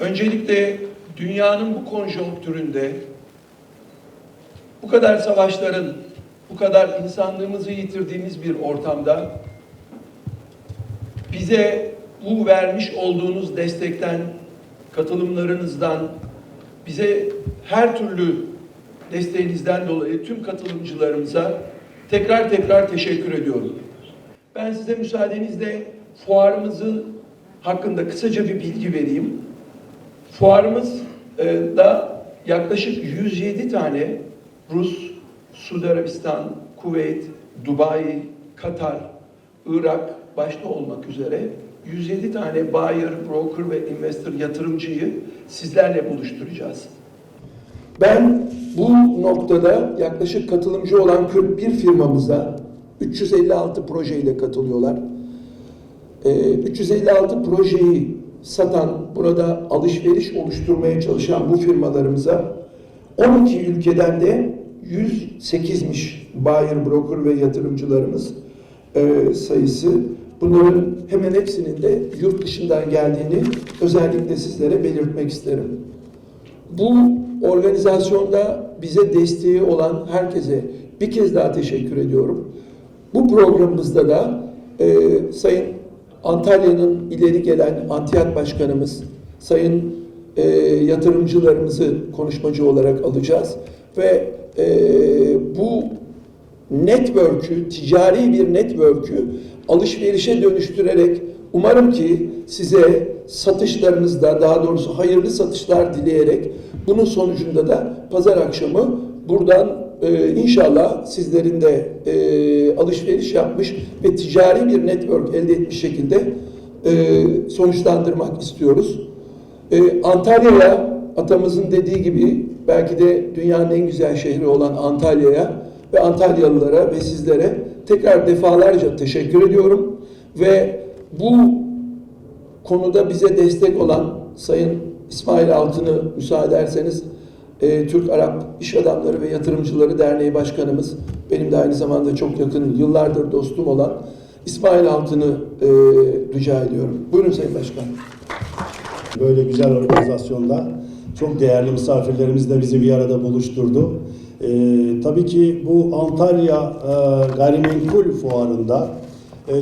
Öncelikle dünyanın bu konjonktüründe bu kadar savaşların, bu kadar insanlığımızı yitirdiğimiz bir ortamda bize bu vermiş olduğunuz destekten, katılımlarınızdan, bize her türlü desteğinizden dolayı tüm katılımcılarımıza tekrar tekrar teşekkür ediyorum. Ben size müsaadenizle fuarımızın hakkında kısaca bir bilgi vereyim. Fuarımız e, da yaklaşık 107 tane Rus, Suudi Arabistan, Kuveyt, Dubai, Katar, Irak başta olmak üzere 107 tane buyer, broker ve investor yatırımcıyı sizlerle buluşturacağız. Ben bu noktada yaklaşık katılımcı olan 41 firmamıza 356 projeyle katılıyorlar. Ee, 356 projeyi satan, burada alışveriş oluşturmaya çalışan bu firmalarımıza 12 ülkeden de 108'miş buyer, broker ve yatırımcılarımız e, sayısı. Bunların hemen hepsinin de yurt dışından geldiğini özellikle sizlere belirtmek isterim. Bu organizasyonda bize desteği olan herkese bir kez daha teşekkür ediyorum. Bu programımızda da e, Sayın Antalya'nın ileri gelen Antiyat Başkanımız, Sayın e, yatırımcılarımızı konuşmacı olarak alacağız ve e, bu network'ü, ticari bir network'ü alışverişe dönüştürerek umarım ki size satışlarınızda daha doğrusu hayırlı satışlar dileyerek bunun sonucunda da pazar akşamı buradan e, inşallah sizlerin de e, alışveriş yapmış ve ticari bir network elde etmiş şekilde e, sonuçlandırmak istiyoruz. E, Antalya'ya atamızın dediği gibi belki de dünyanın en güzel şehri olan Antalya'ya ve Antalyalılara ve sizlere tekrar defalarca teşekkür ediyorum ve bu konuda bize destek olan Sayın İsmail Altın'ı müsaade ederseniz e, Türk Arap İş Adamları ve Yatırımcıları Derneği Başkanımız benim de aynı zamanda çok yakın yıllardır dostum olan İsmail Altın'ı e, rica ediyorum. Buyurun Sayın Başkan. Böyle güzel organizasyonda çok değerli misafirlerimiz de bizi bir arada buluşturdu. Ee, tabii ki bu Antalya e, Gayrimenkul Fuarı'nda e,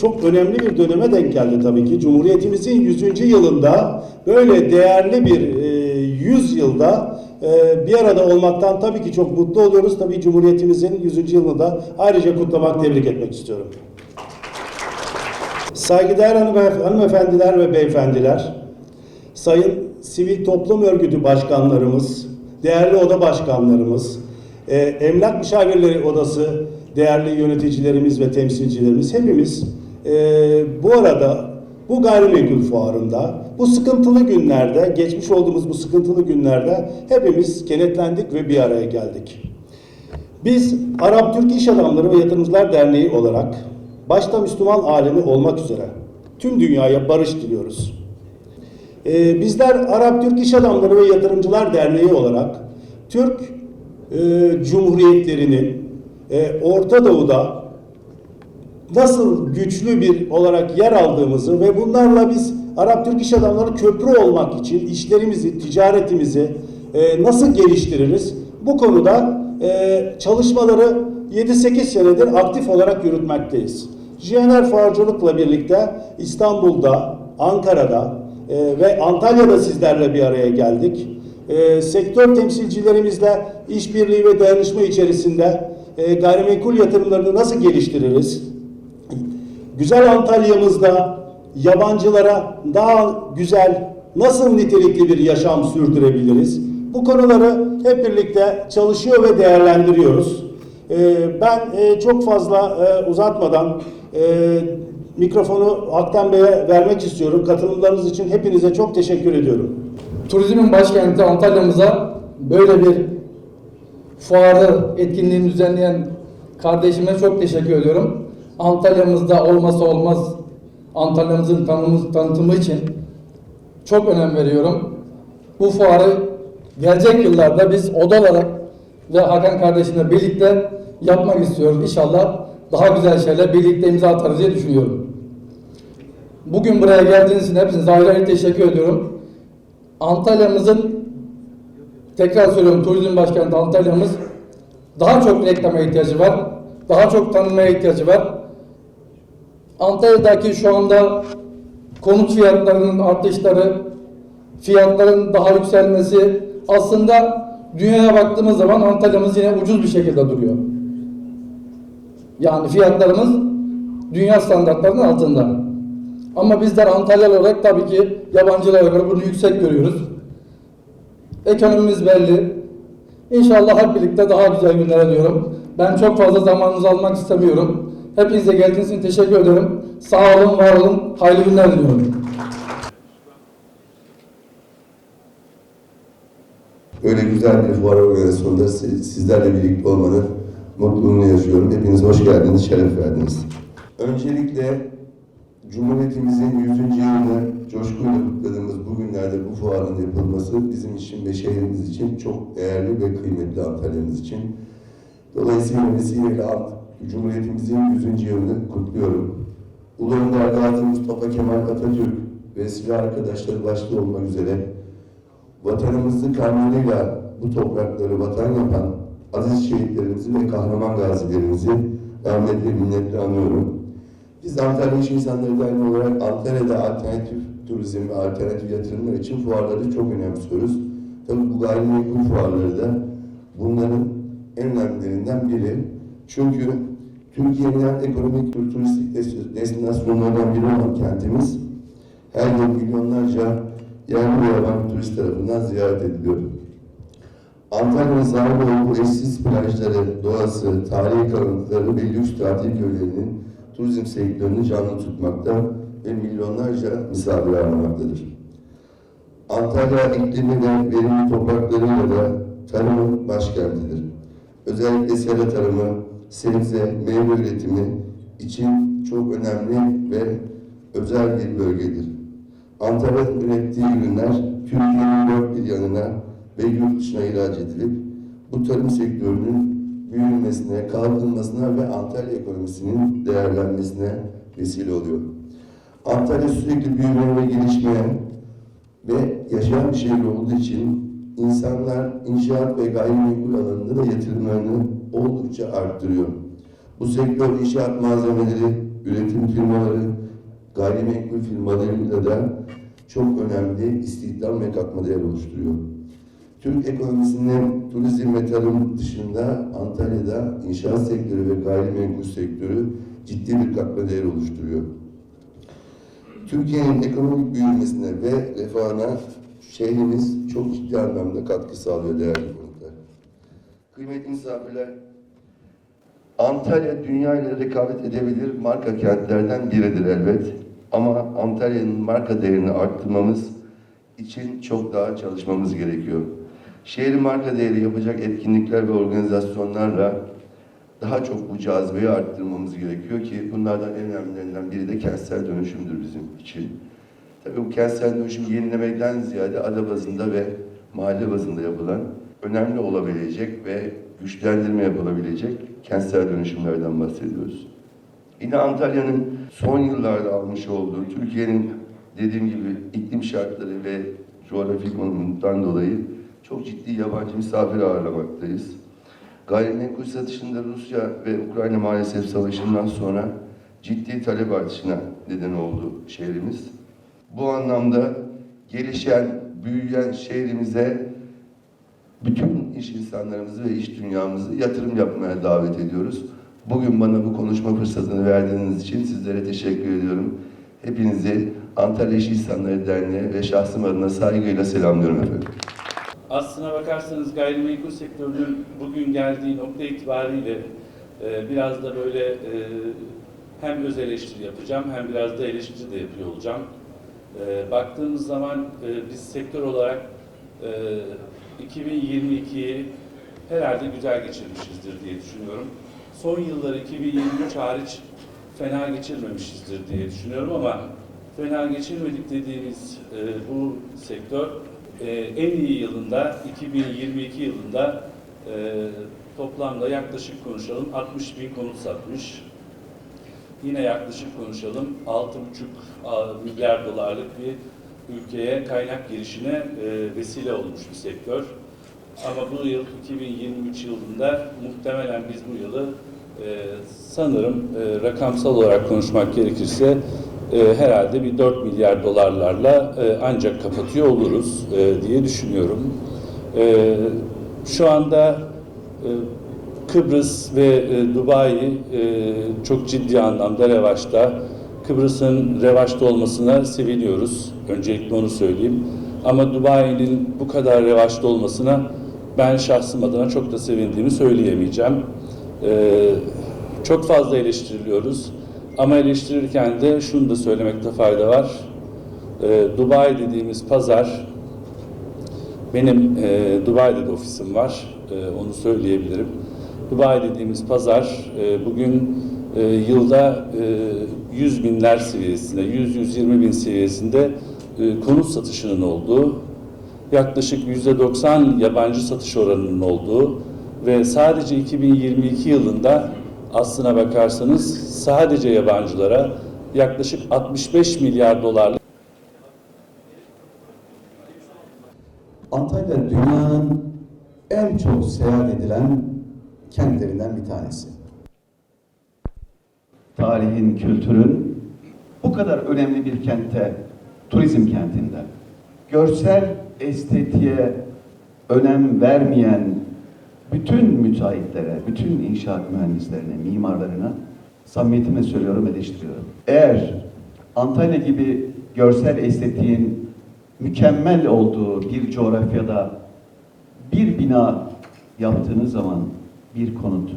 çok önemli bir döneme denk geldi tabii ki. Cumhuriyetimizin 100. yılında böyle değerli bir e, 100 yılda e, bir arada olmaktan tabii ki çok mutlu oluyoruz. Tabii Cumhuriyetimizin 100. yılını da ayrıca kutlamak, tebrik etmek istiyorum. Saygıdeğer hanım- hanımefendiler ve beyefendiler, sayın sivil toplum örgütü başkanlarımız, değerli oda başkanlarımız, e, emlak müşavirleri odası değerli yöneticilerimiz ve temsilcilerimiz hepimiz e, bu arada bu gayrimenkul fuarında bu sıkıntılı günlerde, geçmiş olduğumuz bu sıkıntılı günlerde hepimiz kenetlendik ve bir araya geldik. Biz Arap Türk İş Adamları ve Yatırımcılar Derneği olarak başta Müslüman alemi olmak üzere tüm dünyaya barış diliyoruz. Ee, bizler Arap Türk İş Adamları ve Yatırımcılar Derneği olarak Türk e, Cumhuriyetlerinin e, Orta Doğu'da nasıl güçlü bir olarak yer aldığımızı ve bunlarla biz Arap Türk İş Adamları köprü olmak için işlerimizi, ticaretimizi e, nasıl geliştiririz? Bu konuda e, çalışmaları 7-8 senedir aktif olarak yürütmekteyiz. JNR Fuarcılık'la birlikte İstanbul'da, Ankara'da e, ve Antalya'da sizlerle bir araya geldik. E, sektör temsilcilerimizle işbirliği ve dayanışma içerisinde e, gayrimenkul yatırımlarını nasıl geliştiririz? Güzel Antalya'mızda yabancılara daha güzel, nasıl nitelikli bir yaşam sürdürebiliriz? Bu konuları hep birlikte çalışıyor ve değerlendiriyoruz. Ee, ben e, çok fazla e, uzatmadan e, mikrofonu Haktan Bey'e vermek istiyorum. Katılımlarınız için hepinize çok teşekkür ediyorum. Turizmin başkenti Antalya'mıza böyle bir fuarı etkinliğini düzenleyen kardeşime çok teşekkür ediyorum. Antalya'mızda olmasa olmaz Antalya'mızın tanımız, tanıtımı için çok önem veriyorum. Bu fuarı gelecek yıllarda biz oda olarak ve Hakan kardeşimle birlikte yapmak istiyoruz. İnşallah daha güzel şeyler birlikte imza atarız diye düşünüyorum. Bugün buraya geldiğiniz için hepinize ayrı ayrı teşekkür ediyorum. Antalya'mızın tekrar söylüyorum turizm başkenti Antalya'mız daha çok reklama ihtiyacı var. Daha çok tanınmaya ihtiyacı var. Antalya'daki şu anda konut fiyatlarının artışları, fiyatların daha yükselmesi aslında dünyaya baktığımız zaman Antalya'mız yine ucuz bir şekilde duruyor. Yani fiyatlarımız dünya standartlarının altında. Ama bizler Antalyalı olarak tabii ki yabancılara göre bunu yüksek görüyoruz. Ekonomimiz belli. İnşallah hep birlikte daha güzel günler diyorum. Ben çok fazla zamanınızı almak istemiyorum. Hepinize geldiğiniz için teşekkür ederim. Sağ olun, var olun. Hayırlı günler diliyorum. Öyle güzel bir fuar organizasyonunda siz- sizlerle birlikte olmanın mutluluğunu yaşıyorum. Hepiniz hoş geldiniz, şeref verdiniz. Öncelikle Cumhuriyetimizin 100. yılını coşkuyla kutladığımız bu günlerde bu fuarın yapılması bizim için ve şehrimiz için çok değerli ve kıymetli Antalya'mız için. Dolayısıyla vesileyle Cumhuriyetimizin 100. yılını kutluyorum. Ulu Önder Gazi Mustafa Kemal Atatürk ve silah arkadaşları başta olmak üzere vatanımızı kanunuyla bu toprakları vatan yapan aziz şehitlerimizi ve kahraman gazilerimizi rahmetle minnetle anıyorum. Biz Antalya İş İnsanları Derneği olarak Antalya'da alternatif turizm ve alternatif yatırımlar için fuarları çok önemsiyoruz. Tabii bu gayrimenkul fuarları da bunların en önemlilerinden biri. Çünkü Türkiye'nin en ekonomik ve turistik des- destinasyonlarından biri olan kentimiz her yıl milyonlarca yerli ve yabancı turist tarafından ziyaret ediliyor. Antalya'nın sahip olduğu eşsiz plajları, doğası, tarihi kalıntıları ve lüks tatil köylerinin turizm sektörünü canlı tutmakta ve milyonlarca misafir ağırlamaktadır. Antalya iklimi ve verimli topraklarıyla da tarımın başkentidir. Özellikle sera tarımı, sebze, meyve üretimi için çok önemli ve özel bir bölgedir. Antalya'nın ürettiği ürünler Türkiye'nin dört bir yanına ve yurt dışına ihraç edilip bu tarım sektörünün büyümesine, kalkınmasına ve Antalya ekonomisinin değerlenmesine vesile oluyor. Antalya sürekli büyümeye ve gelişmeye ve yaşayan bir şehir olduğu için insanlar inşaat ve gayrimenkul alanında da yatırımlarını oldukça arttırıyor. Bu sektör inşaat malzemeleri, üretim firmaları, gayrimenkul firmalarıyla da çok önemli istihdam ve katma değer oluşturuyor. Türk ekonomisinin turizm ve tarım dışında Antalya'da inşaat sektörü ve gayrimenkul sektörü ciddi bir katma değer oluşturuyor. Türkiye'nin ekonomik büyümesine ve refahına şehrimiz çok ciddi anlamda katkı sağlıyor değerli konuklar. Kıymetli misafirler, Antalya dünya ile rekabet edebilir marka kentlerden biridir elbet. Ama Antalya'nın marka değerini arttırmamız için çok daha çalışmamız gerekiyor. Şehrin marka değeri yapacak etkinlikler ve organizasyonlarla daha çok bu cazibeyi arttırmamız gerekiyor ki bunlardan en önemlilerinden biri de kentsel dönüşümdür bizim için. Tabii bu kentsel dönüşüm yenilemekten ziyade ada bazında ve mahalle bazında yapılan önemli olabilecek ve güçlendirme yapılabilecek kentsel dönüşümlerden bahsediyoruz. Yine Antalya'nın son yıllarda almış olduğu Türkiye'nin dediğim gibi iklim şartları ve coğrafi konumundan dolayı çok ciddi yabancı misafir ağırlamaktayız. Gayrimenkul satışında Rusya ve Ukrayna maalesef savaşından sonra ciddi talep artışına neden oldu şehrimiz. Bu anlamda gelişen, büyüyen şehrimize bütün iş insanlarımızı ve iş dünyamızı yatırım yapmaya davet ediyoruz. Bugün bana bu konuşma fırsatını verdiğiniz için sizlere teşekkür ediyorum. Hepinizi Antalya İş İnsanları Derneği ve şahsım adına saygıyla selamlıyorum efendim. Aslına bakarsanız gayrimenkul sektörünün bugün geldiği nokta itibariyle e, biraz da böyle e, hem öz eleştiri yapacağım hem biraz da eleştiri de yapıyor olacağım. E, baktığımız zaman e, biz sektör olarak e, 2022'yi herhalde güzel geçirmişizdir diye düşünüyorum. Son yılları 2023 hariç fena geçirmemişizdir diye düşünüyorum ama fena geçirmedik dediğimiz e, bu sektör e, en iyi yılında 2022 yılında e, toplamda yaklaşık konuşalım 60 bin konut satmış. yine yaklaşık konuşalım 6,5 milyar dolarlık bir ülkeye kaynak girişine e, vesile olmuş bir sektör. Ama bu yıl 2023 yılında muhtemelen biz bu yılı e, sanırım e, rakamsal olarak konuşmak gerekirse e, herhalde bir 4 milyar dolarlarla e, ancak kapatıyor oluruz e, diye düşünüyorum. E, şu anda e, Kıbrıs ve e, Dubai e, çok ciddi anlamda revaçta. Kıbrıs'ın revaçta olmasına seviniyoruz. Öncelikle onu söyleyeyim. Ama Dubai'nin bu kadar revaçta olmasına ben şahsım adına çok da sevindiğimi söyleyemeyeceğim. E, çok fazla eleştiriliyoruz. Ama eleştirirken de şunu da söylemekte fayda var. E, Dubai dediğimiz pazar benim e, Dubai'de de ofisim var, e, onu söyleyebilirim. Dubai dediğimiz pazar e, bugün e, yılda e, 100 binler seviyesinde, 100-120 bin seviyesinde e, konut satışının olduğu, yaklaşık %90 yabancı satış oranının olduğu ve sadece 2022 yılında aslına bakarsanız sadece yabancılara yaklaşık 65 milyar dolarlık Antalya dünyanın en çok seyahat edilen kentlerinden bir tanesi. Tarihin, kültürün bu kadar önemli bir kentte, turizm kentinde, görsel estetiğe önem vermeyen bütün müteahhitlere, bütün inşaat mühendislerine, mimarlarına samimiyetimle söylüyorum, eleştiriyorum. Eğer Antalya gibi görsel estetiğin mükemmel olduğu bir coğrafyada bir bina yaptığınız zaman bir konut,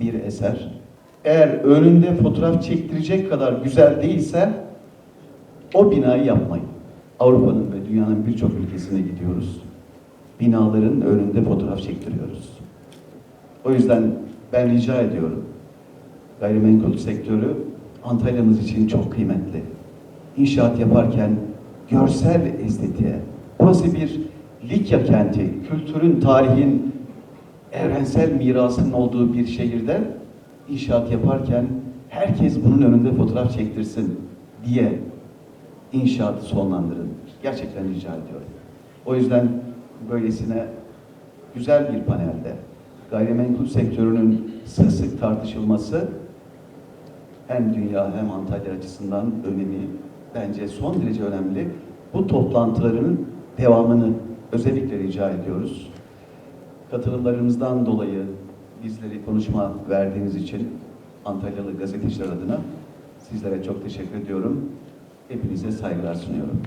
bir eser eğer önünde fotoğraf çektirecek kadar güzel değilse o binayı yapmayın. Avrupa'nın ve dünyanın birçok ülkesine gidiyoruz. Binaların önünde fotoğraf çektiriyoruz. O yüzden ben rica ediyorum. Gayrimenkul sektörü Antalya'mız için çok kıymetli. İnşaat yaparken görsel estetiğe, burası bir Likya kenti, kültürün, tarihin, evrensel mirasının olduğu bir şehirde inşaat yaparken herkes bunun önünde fotoğraf çektirsin diye inşaatı sonlandırın. Gerçekten rica ediyorum. O yüzden böylesine güzel bir panelde gayrimenkul sektörünün sık sık tartışılması hem dünya hem Antalya açısından önemi bence son derece önemli. Bu toplantıların devamını özellikle rica ediyoruz. Katılımlarımızdan dolayı bizleri konuşma verdiğiniz için Antalyalı gazeteciler adına sizlere çok teşekkür ediyorum. Hepinize saygılar sunuyorum.